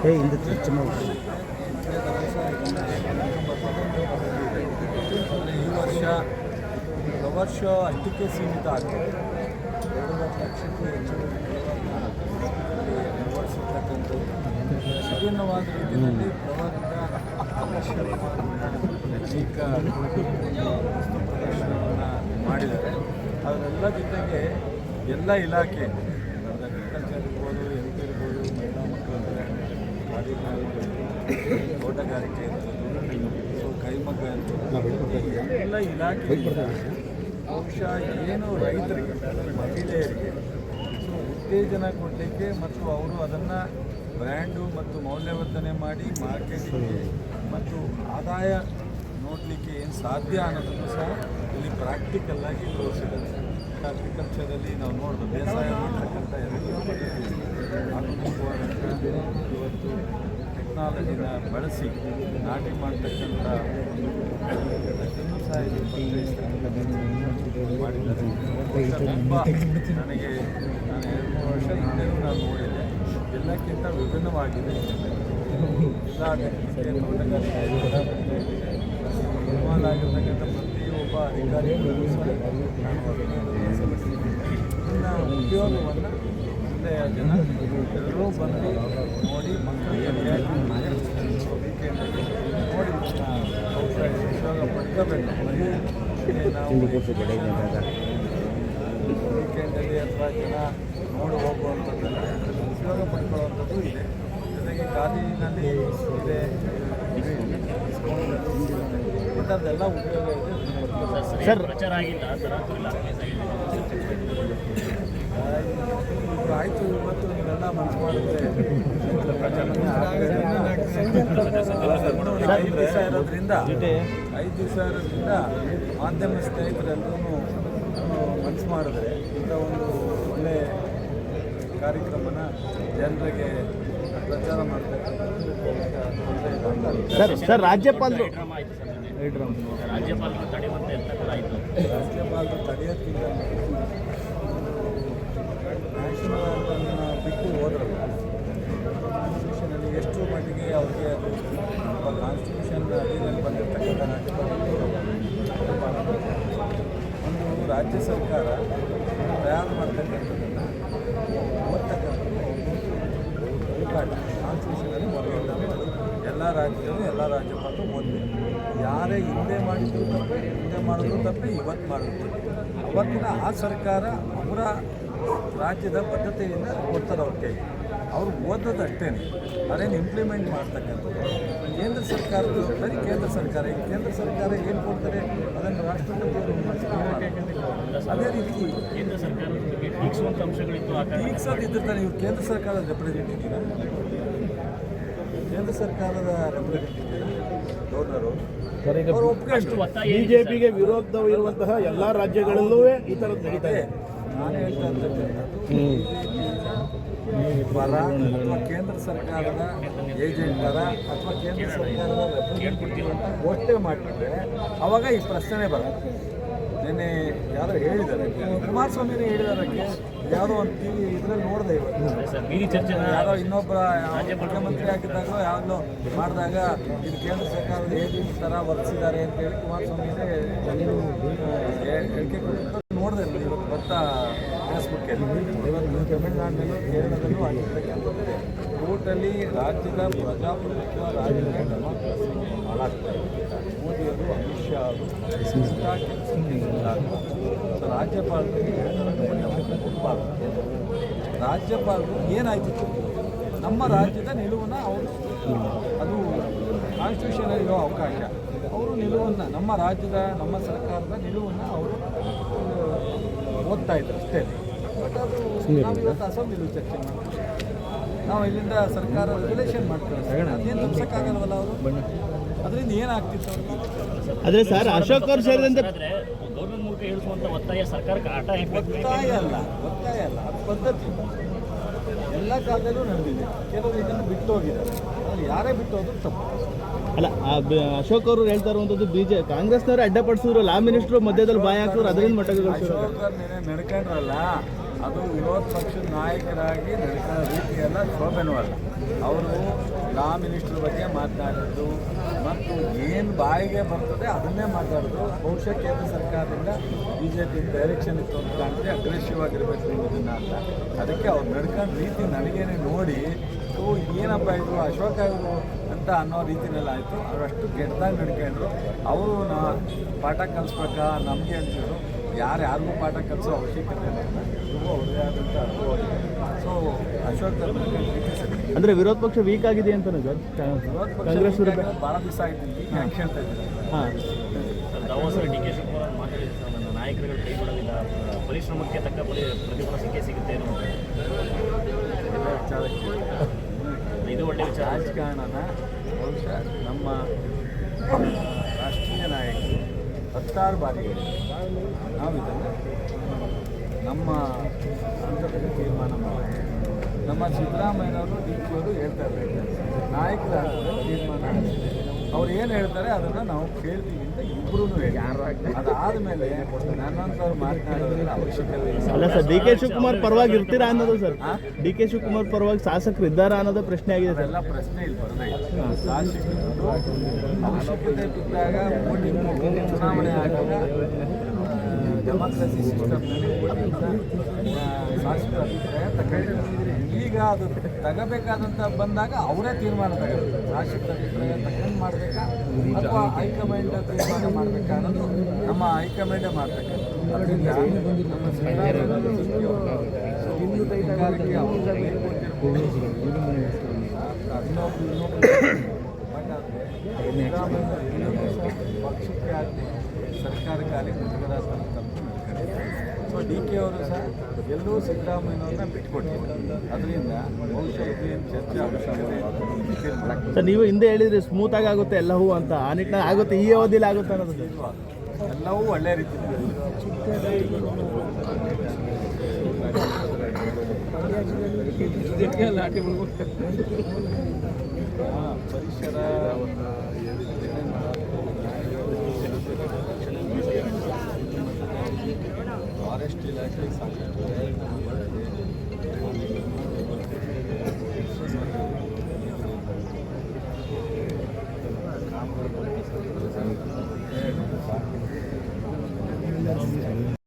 ಏ ಹಿಂದೆ ಚರ್ಚೆ ಮಾಡಿ ಆದರೆ ಈ ವರ್ಷ ಅಷ್ಟಕ್ಕೆ ಸೀಮಿತ ಆಗ್ತದೆ ಎರಡೂವರೆ ಲಕ್ಷಕ್ಕೂ ಹೆಚ್ಚು ವಿಭಿನ್ನವಾದ ರೀತಿಯಲ್ಲಿ ಆಕರ್ಷಣೆ ಅನೇಕ ಪ್ರದರ್ಶನವನ್ನು ಮಾಡಿದ್ದಾರೆ. ಅದರೆಲ್ಲ ಜೊತೆಗೆ ಎಲ್ಲ ಇಲಾಖೆ ತೋಟಗಾರಿಕೆ ಸೊ ಕೈಮಗ್ಗ ಇರ್ಬೋದು ಎಲ್ಲ ಇಲಾಖೆ ಬಹುಶಃ ಏನು ರೈತರಿಗೆ ಮಹಿಳೆಯರಿಗೆ ಸೊ ಉತ್ತೇಜನ ಕೊಡಲಿಕ್ಕೆ ಮತ್ತು ಅವರು ಅದನ್ನು ಬ್ರ್ಯಾಂಡು ಮತ್ತು ಮೌಲ್ಯವರ್ಧನೆ ಮಾಡಿ ಮಾರ್ಕೆಟಿಂಗ್ಗೆ ಮತ್ತು ಆದಾಯ ನೋಡಲಿಕ್ಕೆ ಏನು ಸಾಧ್ಯ ಅನ್ನೋದನ್ನು ಸಹ ಇಲ್ಲಿ ಪ್ರಾಕ್ಟಿಕಲ್ ಆಗಿ ತೋರಿಸಿದ್ದಾರೆ ಅಗ್ರಿಕಲ್ಚರಲ್ಲಿ ನಾವು ನೋಡೋದು ಬೇಸಾಯ ಮಾಡ್ತಕ್ಕಂಥ ಎಲ್ಲ ಆಧುನಿಕವಾದಂಥ ಇವತ್ತು ಟೆಕ್ನಾಲಜಿನ ಬಳಸಿ ನಾಟಿ ಮಾಡ್ತಕ್ಕಂಥ ನನಗೆ ನಾನು ಎರಡು ಮೂರು ವರ್ಷ ಹಿಂದೆಯೂ ನಾನು ನೋಡಿದೆ. ಎಲ್ಲಕ್ಕಿಂತ ವಿಭಿನ್ನವಾಗಿದೆ. ತೋಟಗಾರಿಕೆ. ಆಗಿರ್ತಕ್ಕಂಥ ಪ್ರತಿಯೊಬ್ಬ ಅಧಿಕಾರಿಗಳು ನಾನು ಅಭಿನಂದನೆ ಸಲ್ಲಿಸಿದ್ದೇನೆ ಇನ್ನು ಉದ್ಯೋಗವನ್ನು ಜಿಲ್ಲೆಯ ಜನ ಬಂದು ನೋಡಿ ಮಕ್ಕಳಿಗೆ ನೋಡಿ ಉದ್ಯೋಗ ಪಡ್ಕೋಬೇಕು ವೀಕೆಂಡಲ್ಲಿ ಅಥವಾ ಜನ ನೋಡಿ ಹೋಗುವಂಥದ್ದನ್ನು ಉಪಯೋಗ ಪಡ್ಕೊಳ್ಳುವಂಥದ್ದು ಇದೆ ಜೊತೆಗೆ ಕಾಲೇಜಿನಲ್ಲಿ ಇದೆ ಇಂಥದ್ದೆಲ್ಲ ಉಪಯೋಗ ಇದೆ ಸರ್ ಪ್ರಚಾರ ಆಗಿಲ್ಲ ಆ ಥರ ಇವ್ರು ಆಯಿತು ಇವತ್ತು ನೀವೆಲ್ಲ ಮನಸ್ಸು ಮಾಡಿದ್ರೆ ಐದು ದಿವಸ ಇರೋದ್ರಿಂದ ಐದು ದಿವಸ ಇರೋದ್ರಿಂದ ಮಾಧ್ಯಮ ಸ್ನೇಹಿತರೆಲ್ಲರೂ ಮನಸ್ಸು ಮಾಡಿದ್ರೆ ಇಂಥ ಒಂದು ಒಳ್ಳೆ ಕಾರ್ಯಕ್ರಮನ ಜನರಿಗೆ ಪ್ರಚಾರ ಮಾಡ್ತಕ್ಕಂಥದ್ದು. ಸರ್ ರಾಜ್ಯಪಾಲರು ರಾಜ್ಯಪಾಲರು ತಡೆಯುವಂತೆ ರಾಜ್ಯಪಾಲರು ತಡೆಯೋಕ್ಕಿಂತ ನ್ಯಾಷನಲ್ ಆಂಥಮ್ನ ಬಿಟ್ಟು ಹೋದ್ರಲ್ಲ ಕಾನ್ಸ್ಟಿಟ್ಯೂಷನಲ್ಲಿ ಎಷ್ಟು ಮಟ್ಟಿಗೆ ಅವ್ರಿಗೆ ಅದು ಕಾನ್ಸ್ಟಿಟ್ಯೂಷನ್ ಅಡಿಯಲ್ಲಿ ಬಂದಿರತಕ್ಕಂಥ ರಾಜ್ಯಪಾಲರು ಒಂದು ರಾಜ್ಯ ಸರ್ಕಾರ ತಯಾರು ಮಾಡ್ತಕ್ಕಂಥದ್ದನ್ನು ಮೊದಲು ಎಲ್ಲ ರಾಜ್ಯಗಳು ಎಲ್ಲ ರಾಜ್ಯಪಾಲರು ಮೊದಲು ಯಾರೇ ಹಿಂದೆ ಮಾಡಿದ್ರು ತಪ್ಪೆ, ಹಿಂದೆ ಮಾಡಿದ್ರು ತಪ್ಪೆ, ಇವತ್ತು ಮಾಡಿದ್ರು ಅವತ್ತಿನ ಆ ಸರ್ಕಾರ ಅವರ ರಾಜ್ಯದ ಪದ್ಧತಿಯಿಂದ ಕೊಡ್ತಾರೆ ಅವ್ರ ಕೈಗೆ ಅವ್ರು ಓದೋದು ಅಷ್ಟೇ ಅದೇನು ಇಂಪ್ಲಿಮೆಂಟ್ ಮಾಡ್ತಕ್ಕಂಥದ್ದು? ಕೇಂದ್ರ ಸರ್ಕಾರದ ಸರಿ ಕೇಂದ್ರ ಸರ್ಕಾರ. ಈ ಕೇಂದ್ರ ಸರ್ಕಾರ ಏನು ಕೊಡ್ತಾರೆ? ಅದನ್ನು ರಾಷ್ಟ್ರಪತಿಯವರು ಅದೇ ರೀತಿ ಕೇಂದ್ರ ಸರ್ಕಾರದ ಬಗ್ಗೆ ಟೀಕಿಸುವಂಥ ಅಂಶಗಳಿತ್ತು ಆ ಕಾರಣ ಟೀಕ್ಸೋದಿದ್ದರೆ ನೀವು ಕೇಂದ್ರ ಸರ್ಕಾರದ ರೆಪ್ರೆಸೆಂಟೇಟಿವ್ ಕೇಂದ್ರ ಸರ್ಕಾರದ ರೆಪ್ರೆಸೆಂಟೇಟಿವ್ ಗವರ್ನರು ಬಿಜೆಪಿಗೆ ವಿರೋಧವಿರುವಂತಹ ಎಲ್ಲ ರಾಜ್ಯಗಳಲ್ಲೂ ಈ ಥರದ್ದು ನಡೀತಾ ಇದೆ. ನಾನು ಹೇಳ್ತಾ ಅಥವಾ ಕೇಂದ್ರ ಸರ್ಕಾರದ ಏಜೆಂಟ್ ಪರ ಅಥವಾ ಕೇಂದ್ರ ಸರ್ಕಾರದ ರೆಪ್ರೆಸೆಂಟೇಟಿವ್ ಅಂತ ಘೋಷಣೆ ಅವಾಗ ಈ ಪ್ರಶ್ನೆ ಬರುತ್ತೆ ನಿನ್ನೆ ಯಾರು ಹೇಳಿದ್ದಾರೆ ಕುಮಾರಸ್ವಾಮಿನೇ ಹೇಳಿದಾರಕ್ಕೆ ಯಾರೋ ಒಂದು ಟಿ ವಿ ಇದರಲ್ಲಿ ನೋಡಿದೆ ಇವತ್ತು ಯಾರೋ ಇನ್ನೊಬ್ಬರ ಮುಖ್ಯಮಂತ್ರಿ ಆಗಿದ್ದಾಗ ಯಾವಾಗಲೂ ಮಾಡಿದಾಗ ಇದು ಕೇಂದ್ರ ಸರ್ಕಾರದ ಏಜೆಂಟ್ ಥರ ವರ್ತಿಸಿದ್ದಾರೆ ಅಂತ ಹೇಳಿ ಕುಮಾರಸ್ವಾಮಿನೇ ಹೇಳಿಕೆ ನೋಡಿದೆ ಬರ್ತಾ ಫೇಸ್ಬುಕ್ಕಲ್ಲಿ ಇವತ್ತು ತಮಿಳುನಾಡಿನಲ್ಲೂ ಕೇರಳದಲ್ಲೂ ಆಗಿರ್ತಕ್ಕಂಥದ್ದು ಟೋಟಲಿ ರಾಜ್ಯದ ಪ್ರಜಾಪ್ರಭುತ್ವ ರಾಜ್ಯದ ಡೆಮಾಕ್ರಸಿ ಹಾಳಾಗ್ತಾರೆ ಮೋದಿಯವರು, ಅಮಿತ್ ಶಾ ಅವರು ಸೊ, ರಾಜ್ಯಪಾಲರಿಗೆ ರಾಜ್ಯಪಾಲರು ಏನಾಯ್ತು ನಮ್ಮ ರಾಜ್ಯದ ನಿಲುವನ್ನು ಅವರು ಅದು ಕಾನ್ಸ್ಟಿಟ್ಯೂಷನ್ ಇರೋ ಅವಕಾಶ. ಅವರು ನಿಲುವನ್ನು, ನಮ್ಮ ರಾಜ್ಯದ, ನಮ್ಮ ಸರ್ಕಾರದ ನಿಲುವನ್ನು ಅವರು ಓದ್ತಾ ಇದ್ರು ಅಷ್ಟೇ. ಬಟ್ ಅದು ನಾವಿವತ್ತು ಅಸೆಂಬ್ಲಿಲಿ ಚರ್ಚೆ ಮಾಡ್ತೀವಿ. ನಾವು ಇಲ್ಲಿಂದ ಸರ್ಕಾರ ರೆಗ್ಯುಲೇಷನ್ ಮಾಡ್ತೀವಿ ಅದೇನು ತಪ್ಸಕ್ಕಾಗಲ್ವಲ್ಲ ಅವರು? ಅದರಿಂದ ಏನಾಗ್ತಿತ್ತು ಅವ್ರಿಗೆ? ಆದರೆ ಸರ್ ಅಶೋಕ್ ಅವ್ರು ಸೇರಿದಂತೆ ಆದರೆ ಗೌರ್ಮೆಂಟ್ ಮೂಲಕ ಹೇಳುವಂತ ಒತ್ತಾಯ ಸರ್ಕಾರಕ್ಕೆ ಆಟ ಒತ್ತಾಯ ಅಲ್ಲ ಒತ್ತಾಯ ಅಲ್ಲ. ಅದು ಪದ್ಧತಿ. ಎಲ್ಲ ಕಾಲದಲ್ಲೂ ನಡೆದಿದೆ. ಕೆಲವರು ಇದನ್ನು ಬಿಟ್ಟು ಹೋಗಿದ್ದಾರೆ. ಅಲ್ಲಿ ಯಾರೇ ಬಿಟ್ಟು ಹೋದ್ರು ತಪ್ಪು. ಅಲ್ಲ ಅಶೋಕ್ ಅವರು ಹೇಳ್ತಾ ಇರುವಂಥದ್ದು ಬಿಜೆ ಕಾಂಗ್ರೆಸ್ನವರು ಅಡ್ಡಪಡಿಸಿದ್ರು ಲಾ ಮಿನಿಸ್ಟ್ರು ಮಧ್ಯದಲ್ಲಿ ಬಾಯ್ ಹಾಕಿದ್ರು ಅದರಿಂದ ನೆನೆ ನಡ್ಕೊಂಡ್ರಲ್ಲ ಅದು ವಿರೋಧ ಪಕ್ಷದ ನಾಯಕರಾಗಿ ನಡೆಸಿದ ರೀತಿಯೆಲ್ಲ ಶೋಭೆನೂ ಅವರು ಲಾ ಮಿನಿಸ್ಟರ್ ಬಗ್ಗೆ ಮಾತನಾಡಿದ್ದು ಮತ್ತು ಏನು ಬಾಯಿಗೆ ಬರ್ತದೆ ಅದನ್ನೇ ಮಾತಾಡಿದ್ರು ಬಹುಶಃ ಕೇಂದ್ರ ಸರ್ಕಾರದಿಂದ ಬಿ ಜೆ ಪಿ ಡೈರೆಕ್ಷನ್ ಇತ್ತು ಅಂತ ಕಾಣ್ತೀವಿ ಅಗ್ರೆಸಿವ್ ಆಗಿರಬೇಕು ಅಂತ. ಅದಕ್ಕೆ ಅವ್ರು ನಡ್ಕೊಂಡು ರೀತಿ ನನಗೇನೆ ನೋಡಿ ಏನಪ್ಪ ಇದು? ಅಶೋಕ ಇವರು ಅಂತ ಅನ್ನೋ ರೀತಿನಲ್ಲಿ ಆಯಿತು. ಅವರಷ್ಟು ಕೆಟ್ಟದಾಗಿ ನಡ್ಕೊಂಡ್ರು. ಅವರು ನಾ ಪಾಠ ಕಲಿಸ್ಬೇಕಾ? ನಮಗೆ ಅಂತಿದ್ರು. ಯಾರು ಯಾರಿಗೂ ಪಾಠ ಕಲಿಸೋ ಅವಶ್ಯಕತೆ ಇಲ್ಲ. ಅವ್ರದೇ ಆದಂಥ ಸೊ ಅಶೋಕ್ ಅಂದ್ರೆ ವಿರೋಧ ಪಕ್ಷ ವೀಕ್ ಆಗಿದೆ ಅಂತ ಸರ್ ವಿರೋಧ ಪಕ್ಷ ಕಾಂಗ್ರೆಸ್ ವಿರುದ್ಧ. ಭಾಳ ದಿವಸ ಆಯ್ತು ಈಗ ಯಾಕೆ ಹೇಳ್ತಾ ಇದ್ದಾರೆ ಹಾ. ಸರ್ ದಾವೋಸಲ್ಲಿ ಡಿ ಕೆ ಶಿವಕುಮಾರ್ ಮಾತಾಡಿದ್ರು ಸರ್ ನನ್ನ ನಾಯಕರುಗಳು ಕೈ ಬಿಡೋದಿಲ್ಲ ಪರಿಶ್ರಮಕ್ಕೆ ತಕ್ಕ ಪ್ರತಿಫಲ ಸಿಕ್ಕೇ ಸಿಗುತ್ತೆ ಅನ್ನೋ ಎಲ್ಲ ವಿಚಾರಕ್ಕೆ. ಇದು ಒಳ್ಳೆ ವಿಚಾರ. ರಾಜಕಾರಣನ ಬಹುಶಃ ನಮ್ಮ ರಾಷ್ಟ್ರೀಯ ನಾಯಕರು ಹತ್ತಾರು ಬಾರಿ. ನಾವು ಇದನ್ನು ನಮ್ಮ ಹಂತದಲ್ಲಿ ತೀರ್ಮಾನ ಮಾಡಿ ನಮ್ಮ ಸಿದ್ದರಾಮಯ್ಯನವರು ಡಿ ಪಿ ಅವರು ಹೇಳ್ತಾ ಇದ್ದಾರೆ ನಾಯಕರ ತೀರ್ಮಾನ ಆಗಿದೆ. ಅವ್ರು ಏನು ಹೇಳ್ತಾರೆ ಅದನ್ನು ನಾವು ಕೇಳ್ತೀವಿ ಅಂತ ಇಬ್ಬರೂ ಅದಾದಮೇಲೆ ನನ್ನಂಥವ್ರು ಮಾತನಾಡೋದ್ರಲ್ಲಿ ಅವಶ್ಯಕತೆ ಅಲ್ಲ ಸರ್ ಡಿ ಕೆ ಶಿವಕುಮಾರ್ ಪರವಾಗಿ ಇರ್ತೀರಾ ಅನ್ನೋದು ಸರ್? ಡಿ ಕೆ ಶಿವಕುಮಾರ್ ಪರವಾಗಿ ಶಾಸಕರು ಇದ್ದಾರಾ ಅನ್ನೋದು ಪ್ರಶ್ನೆ ಆಗಿದೆ ಸರ್. ಅದೆಲ್ಲ ಪ್ರಶ್ನೆ ಇಲ್ಲಿ ಬರದೇ ಶಾಸಕರು ಅವಶ್ಯಕತೆ ಬಿದ್ದಾಗ ವೋಟಿಂಗ್ ಚುನಾವಣೆ ಆದಾಗ ಡೆಮಾಕ್ರಸಿ ಸಿಸ್ಟಮ್ನಲ್ಲಿ ಈಗ ಅದು ತಗಬೇಕಾದಂತ ಬಂದಾಗ ಅವರೇ ತೀರ್ಮಾನ ತಗೋಬೇಕು. ಶಾಸಕರ ಅಭಿಪ್ರಾಯ ಮಾಡಬೇಕಾ? ಅಥವಾ ಹೈಕಮಾಂಡ್ ತೀರ್ಮಾನ ಮಾಡಬೇಕಾ ಅನ್ನೋದು ನಮ್ಮ ಹೈಕಮಾಂಡೇ ಮಾಡಬೇಕು. ನಮ್ಮ ಪಕ್ಷಕ್ಕೆ ಆಗಲಿ ಸರ್ಕಾರಕ್ಕೆ ಆಗಲಿ ಮುಜುಗರ ತಪ್ಪು ಸೊ ಡಿ ಕೆ ಅವರು ಸಹ ಎಲ್ಲೂ ಸಿದ್ದರಾಮಯ್ಯನವ್ರನ್ನ ಬಿಟ್ಕೊಟ್ಟಿದ್ದಾರೆ ಅದರಿಂದ ಬಹುಶಃ ಇದೇನು ಚರ್ಚೆ ಅವಶ್ಯಕತೆ. ಸರ್ ನೀವು ಹಿಂದೆ ಹೇಳಿದ್ರೆ ಸ್ಮೂತ್ ಆಗಿ ಆಗುತ್ತೆ ಎಲ್ಲವೂ ಅಂತ. ಆ ನಿಟ್ಟಿನಲ್ಲಿ ಆಗುತ್ತೆ ಈ ಅವಧಿಲಿ ಆಗುತ್ತೆ ಅನ್ನೋದು. ಎಲ್ಲವೂ ಒಳ್ಳೆ ರೀತಿ ಪರಿಸರ ಫಾರೆಸ್ಟ್ ಇಲಾಖೆ ಸಾಕಷ್ಟು